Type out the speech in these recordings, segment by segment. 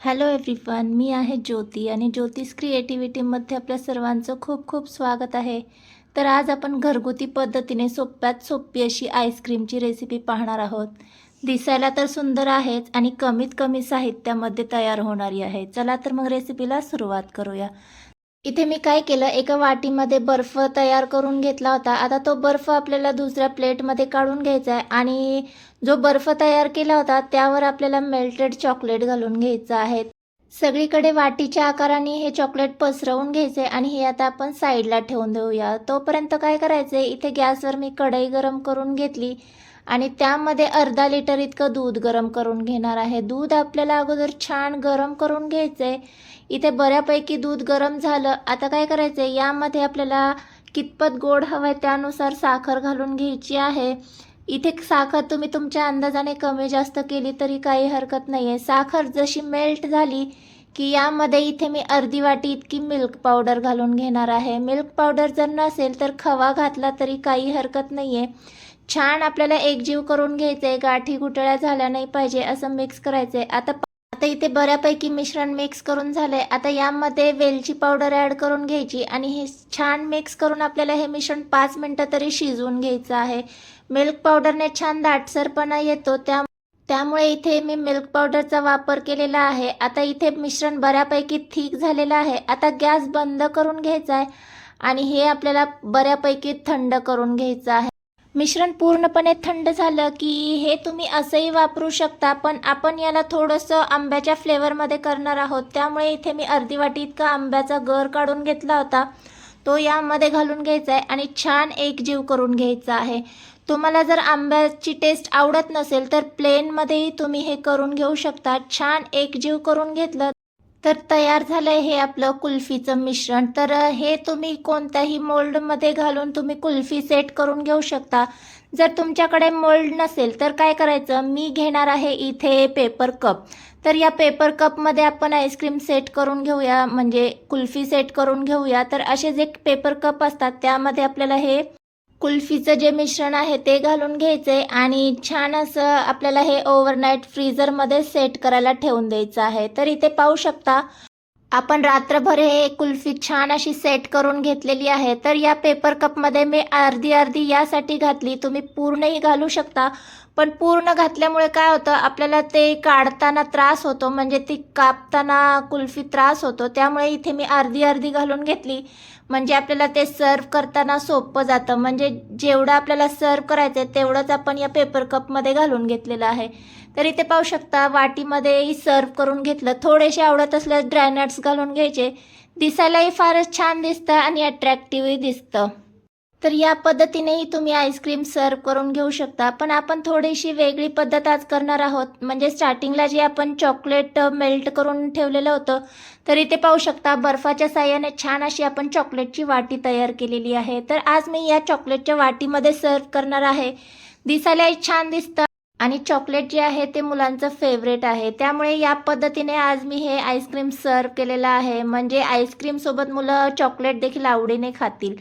Hello everyone मी आहे ज्योती आणि ज्योतिष क्रिएटिव्हिटीमध्ये आपल्या सर्वांचं खूप खूप स्वागत आहे. तर आज आपण घरगुती पद्धतीने सोप्यात सोपी अशी आईस्क्रीमची रेसिपी पाहणार आहोत. दिसायला तर सुंदर आहेच आणि कमीत कमी साहित्यामध्ये तयार होणारी आहे. चला तर मग रेसिपीला सुरुवात करूया. इथे मी काय केलं? एका वाटीमध्ये बर्फ तयार करून घेतला होता. आता तो बर्फ आपल्याला दुसऱ्या प्लेटमध्ये काढून घ्यायचा आहे आणि जो बर्फ तयार केला होता त्यावर आपल्याला मेल्टेड चॉकलेट घालून घ्यायचं आहे. सगळीकडे वाटीच्या आकाराने हे चॉकलेट पसरवून घ्यायचे आणि हे आता आपण साईडला ठेवून देऊया. तोपर्यंत काय करायचं इथे गॅसवर मी कढई गरम करून घेतली आणि त्यामध्ये अर्धा लिटर इतकं दूध गरम करून घेणार आहे. दूध आपल्याला अगोदर छान गरम करून घ्यायचं आहे इथे बऱ्यापैकी दूध गरम झालं. आता काय करायचं आहे यामध्ये आपल्याला कितपत गोड हवं आहे त्यानुसार साखर घालून घ्यायची आहे. इथे साखर तुम्ही तुमच्या अंदाजाने कमी जास्त केली तरी काही हरकत नाही आहे साखर जशी मेल्ट झाली की यामध्ये इथे मी अर्धी वाटी इतकी मिल्क पावडर घालून घेणार आहे. मिल्क पावडर जर नसेल तर खवा घातला तरी काही हरकत नाही आहे छान आपल्याला एकजीव करून घ्यायचं आहे गाठी गुटळ्या झाल्या नाही पाहिजे असं मिक्स करायचं आहे आता आता इथे बऱ्यापैकी मिश्रण मिक्स करून झालं आहे आता यामध्ये वेलची पावडर ॲड करून घ्यायची आणि हे छान मिक्स करून आपल्याला हे मिश्रण पाच मिनटं तरी शिजवून घ्यायचं आहे. मिल्क पावडरने छान दाटसरपणा येतो. त्या त्यामुळे इथे मी मिल्क पावडरचा वापर केलेला आहे. आता इथे मिश्रण बऱ्यापैकी थिक झालेलं आहे. आता गॅस बंद करून घ्यायचा आहे आणि हे आपल्याला बऱ्यापैकी थंड करून घ्यायचं आहे. मिश्रण पूर्णपणे थंड झालं की हे तुम्ही असंही वापरू शकता पण आपण याला थोडंसं आंब्याच्या फ्लेवरमध्ये करणार आहोत. त्यामुळे इथे मी अर्धी वाटी इतका आंब्याचा गर काढून घेतला होता. तो यामध्ये घालून घ्यायचा आहे आणि छान एकजीव करून घ्यायचा आहे. तुम्हाला जर आंब्याची टेस्ट आवडत नसेल तर प्लेनमध्येही तुम्ही हे करून घेऊ शकता. छान एकजीव करून घेतलं तर तयार झालं आहे हे आपलं कुल्फीचं मिश्रण. तर हे तुम्ही कोणत्याही मोल्डमध्ये घालून तुम्ही कुल्फी सेट करून घेऊ शकता. जर तुमच्याकडे मोल्ड नसेल तर काय करायचं? मी घेणार आहे इथे पेपर कप. तर या पेपर कपमध्ये आपण आईस्क्रीम सेट करून घेऊया म्हणजे कुल्फी सेट करून घेऊया. तर असे जे पेपर कप असतात त्यामध्ये आपल्याला हे कुल्फीचं जे मिश्रण आहे ते घालून घ्यायचे आणि छान असं आपल्याला हे ओव्हरनाईट फ्रीझरमध्ये सेट करायला ठेवून द्यायचं आहे. तर इथे पाहू शकता आपण रात्रभर हे कुल्फी छान अशी सेट करून घेतलेली आहे. तर या पेपर कपमध्ये मी अर्धी अर्धी यासाठी घातली. तुम्ही पूर्णही घालू शकता. पण पूर्ण घातल्यामुळे काय होतं आपल्याला ते काढताना त्रास होतो. म्हणजे ती कापताना कुल्फी त्रास होतो. त्यामुळे इथे मी अर्धी अर्धी घालून घेतली. म्हणजे आपल्याला ते सर्व करताना सोपं जातं. म्हणजे जेवढं आपल्याला सर्व करायचं आहे तेवढंच आपण या पेपर कपमध्ये घालून घेतलेलं आहे. तर इथे पाहू शकता वाटीमध्येही सर्व करून घेतलं. थोडेसे आवडत असल्यास ड्रायनट्स घालून घ्यायचे. दिसायलाही फारच छान दिसतं आणि अट्रॅक्टिव्हही दिसतं. तर या पद्धतीनेही तुम्ही आईस्क्रीम सर्व करून घेऊ शकता. पण आपण थोडीशी वेगळी पद्धत आज करणार आहोत. म्हणजे स्टार्टिंगला जे आपण चॉकलेट मेल्ट करून ठेवलेलं होतं तर इथे पाहू शकता बर्फाच्या साह्याने छान अशी आपण चॉकलेटची वाटी तयार केलेली आहे. तर आज मी या चॉकलेटच्या वाटीमध्ये सर्व करणार आहे. दिसायलाही छान दिसतं. आणि चॉकलेट जे आहे ते मुलांचं फेवरेट आहे. त्यामुळे या पद्धतीने आज मी हे आईस्क्रीम सर्व केलेलं आहे. म्हणजे आईस्क्रीमसोबत मुलं चॉकलेट देखील आवडीने खातील.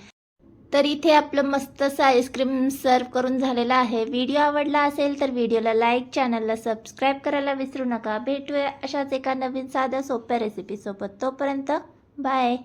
तर इथे आपलं मस्त असं आईस्क्रीम सर्व करून झालेलं आहे. व्हिडिओ आवडला असेल तर व्हिडिओला लाईक चॅनलला सबस्क्राईब करायला विसरू नका. भेटूया अशाच एका नवीन साध्या सोप्या रेसिपीसोबत तोपर्यंत बाय